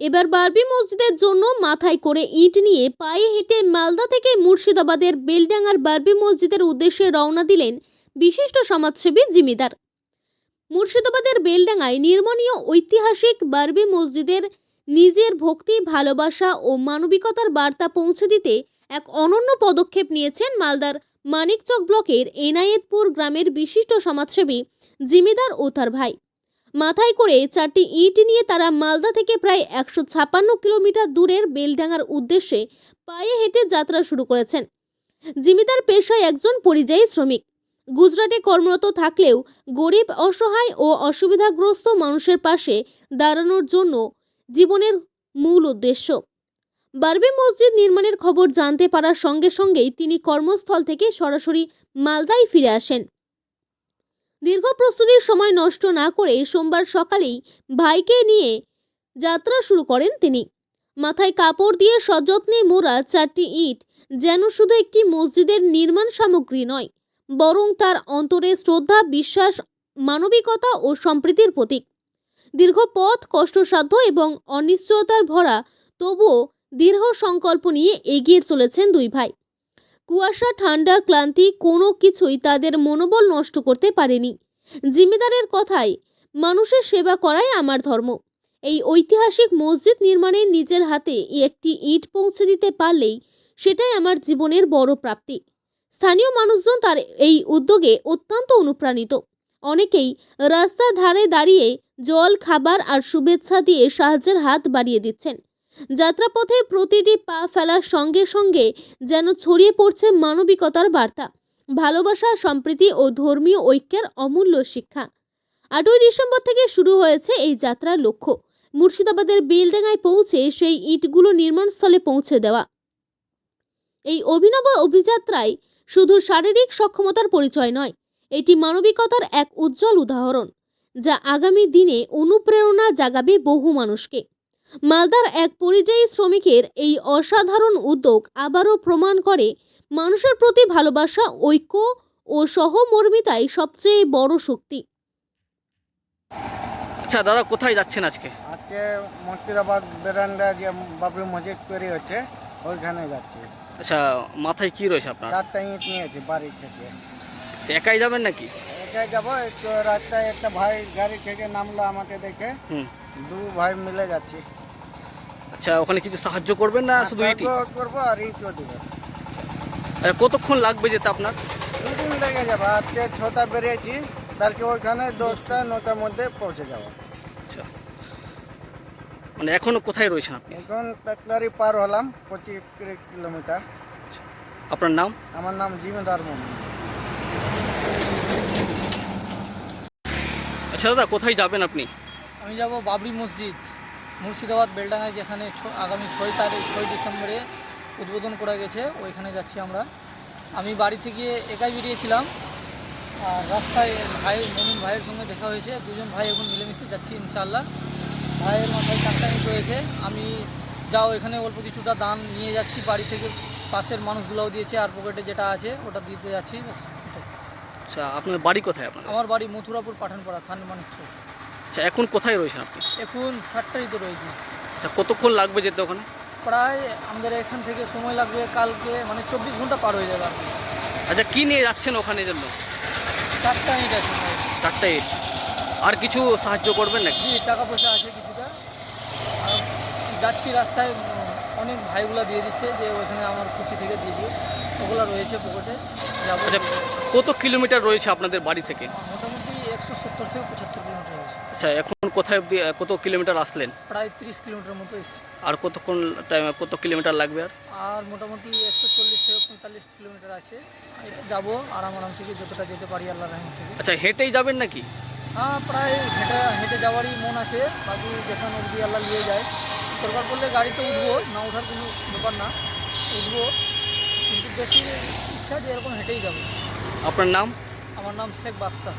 এবার বারবি মসজিদের জন্য মাথায় করে ইট নিয়ে পায়ে হেঁটে মালদা থেকে মুর্শিদাবাদের বেলডাঙ্গার বারবি মসজিদের উদ্দেশ্যে রওনা দিলেন বিশিষ্ট সমাজসেবী জিমিদার। মুর্শিদাবাদের বেলডাঙ্গায় নির্মণীয় ঐতিহাসিক বারবি মসজিদের নিজের ভক্তি, ভালোবাসা ও মানবিকতার বার্তা পৌঁছে দিতে এক অনন্য পদক্ষেপ নিয়েছেন মালদার মানিকচক ব্লকের এনায়েতপুর গ্রামের বিশিষ্ট সমাজসেবী জিমিদার ও তার ভাই। মাথায় করে চারটি ইট নিয়ে তারা মালদা থেকে প্রায় একশো ছাপান্ন কিলোমিটার দূরের বেলডাঙ্গার উদ্দেশ্যে পায়ে হেঁটে যাত্রা শুরু করেছেন। জিমিদার পেশায় একজন পরিযায়ী শ্রমিক। গুজরাটে কর্মরত থাকলেও গরিব, অসহায় ও অসুবিধাগ্রস্ত মানুষের পাশে দাঁড়ানোর জন্য জীবনের মূল উদ্দেশ্য। বারবি মসজিদ নির্মাণের খবর জানতে পারার সঙ্গে সঙ্গেই তিনি কর্মস্থল থেকে সরাসরি মালদায় ফিরে আসেন। দীর্ঘ প্রস্তুতির সময় নষ্ট না করে সোমবার সকালেই ভাইকে নিয়ে যাত্রা শুরু করেন তিনি। মাথায় কাপড় দিয়ে সযত্নে মোড়া চারটি ইট যেন শুধু একটি মসজিদের নির্মাণ সামগ্রী নয়, বরং তার অন্তরে শ্রদ্ধা, বিশ্বাস, মানবিকতা ও সম্প্রীতির প্রতীক। দীর্ঘ পথ কষ্টসাধ্য এবং অনিশ্চয়তার ভরা, তবুও দৃঢ় সংকল্প নিয়ে এগিয়ে চলেছেন দুই ভাই। কুয়াশা, ঠান্ডা, ক্লান্তি কোনো কিছুই তাদের মনোবল নষ্ট করতে পারেনি। জিম্মেদারের কথায় মানুষের সেবা করাই আমার ধর্ম। এই ঐতিহাসিক মসজিদ নির্মাণে নিজের হাতে একটি ইট পৌঁছে দিতে পারলেই সেটাই আমার জীবনের বড় প্রাপ্তি। স্থানীয় মানুষজন তার এই উদ্যোগে অত্যন্ত অনুপ্রাণিত। অনেকেই রাস্তার ধারে দাঁড়িয়ে জল, খাবার আর শুভেচ্ছা দিয়ে সাহায্যের হাত বাড়িয়ে দিচ্ছেন। যাত্রাপথে প্রতিটি পা ফেলার সঙ্গে সঙ্গে যেন ছড়িয়ে পড়ছে মানবিকতার বার্তা। ভালোবাসা, সম্প্রীতি ও ধর্মীয় ঐক্যের অমূল্য শিক্ষা। আটই ডিসেম্বর থেকে শুরু হয়েছে এই যাত্রার লক্ষ্য। মুর্শিদাবাদের বেলডাঙ্গায় পৌঁছে সেই ইটগুলো নির্মাণস্থলে পৌঁছে দেওয়া। এই অভিনব অভিযাত্রায় শুধু শারীরিক সক্ষমতার পরিচয় নয়, এটি মানবিকতার এক উজ্জ্বল উদাহরণ, যা আগামী দিনে অনুপ্রেরণা জাগাবে বহু মানুষকে। মালদার এক পরিযায়ী শ্রমিকের এই অসাধারণ উদ্যোগ আবারও প্রমাণ করে মানুষের প্রতি ভালোবাসা ঐক্য ও সহমর্মিতাই সবচেয়ে বড় শক্তি। আচ্ছা দাদা কোথায় যাচ্ছেন আজকে? আজকে মুর্শিদাবাদ বেরান্ডা যে বাবরি মসজিদ তৈরি হচ্ছে ওইখানে যাচ্ছি। আচ্ছা মাথায় কি রয়েছে আপনার? চারটা ইট নিয়েছি বাড়ি থেকে। একাই যাবেন নাকি? একাই যাব একটু রাস্তায় একটা ভাই গাড়ি থেকে নামলো আমাকে দেখে। হুম। দু ভাই মিলে যাচ্ছি। আচ্ছা ওখানে কিছু সাহায্য করবেন না শুধু ইটি সাহায্য করব আর ইটও দেবো। আচ্ছা, কতক্ষণ লাগবে যেতে আপনার? দুদিন লেগে যাবে আজকে ছটা বেরিয়েছি কালকে ওইখানে দশটা নটার মধ্যে পৌঁছে যাব। আচ্ছা। মানে এখনও কোথায় রয়েছেন আপনি? এখন তাকলারি পার হলাম পঁচিশ কিলোমিটার। আপনার নাম? আমার নাম জিমেদার মোহাম্মদ। আচ্ছা দাদা কোথায় যাবেন আপনি? আমি যাব বাবরি মসজিদ। মুর্শিদাবাদ বেলডাঙ্গায় যেখানে ছ- আগামী ছয় তারিখ ছয় ডিসেম্বরে উদ্বোধন করা গেছে ওইখানে যাচ্ছি আমরা। আমি বাড়ি থেকে একাই বেরিয়েছিলাম। আর রাস্তায় ভাই মমিন ভাইয়ের সঙ্গে দেখা হয়েছে। দুজন ভাই এখন মিলেমিশে যাচ্ছি ইনশাআল্লাহ। ভাইয়ের মাথায় ইট রয়েছে। আমি যাও এখানে অল্প কিছুটা দান নিয়ে যাচ্ছি। বাড়ি থেকে পাশের মানুষগুলোও দিয়েছে আর পকেটে যেটা আছে ওটা দিতে যাচ্ছি আচ্ছা আপনার বাড়ি কোথায় আপনার আমার বাড়ি মথুরাপুর পাঠানপাড়া থান মানিক চৌক। আচ্ছা এখন কোথায় রয়েছেন আপনি? এখন সাতটারিতে রয়েছে। আচ্ছা কতক্ষণ লাগবে যেতে ওখানে? প্রায় আমাদের এখান থেকে সময় লাগবে কালকে মানে চব্বিশ ঘণ্টা পার হয়ে যাবে কি। আচ্ছা কী নিয়ে যাচ্ছেন ওখানে জন্য? চারটা ইট আছে চারটা ইট। আর কিছু সাহায্য করবেন নাকি? জি টাকা পয়সা আছে কিছুটা। আর যাচ্ছি রাস্তায় অনেক ভাইগুলা দিয়ে দিচ্ছে যে ওইখানে আমার খুশি থেকে দিয়ে দিও। ওগুলো রয়েছে পকেটে আচ্ছা কত কিলোমিটার রয়েছে আপনাদের বাড়ি থেকে? মোটামুটি একশো সত্তর থেকে পঁচাত্তর কিলোমিটার হয়েছে। আচ্ছা এখন কোথায় অবধি কত কিলোমিটার আসলেন? প্রায় তিরিশ কিলোমিটার মতো এসছে আর কতক্ষণ টাইম কত কিলোমিটার লাগবে আর? আর মোটামুটি একশো চল্লিশ থেকে পঁয়তাল্লিশ কিলোমিটার আছে। যাব আরাম আরাম থেকে যতটা যেতে পারি আল্লাহ রহিম থেকে। আচ্ছা হেঁটেই যাবেন নাকি? হ্যাঁ প্রায় হেঁটে হেঁটে যাওয়ারই মন আছে। বাকি যেখানে অবধি আল্লাহ নিয়ে যায়। দরকার পড়লে গাড়িতে উঠবো না ওঠার কোনো ব্যাপার না উঠবো। কিন্তু বেশি ইচ্ছা যে এরকম হেঁটেই যাব। আপনার নাম? আমার নাম শেখ বাদশাহ।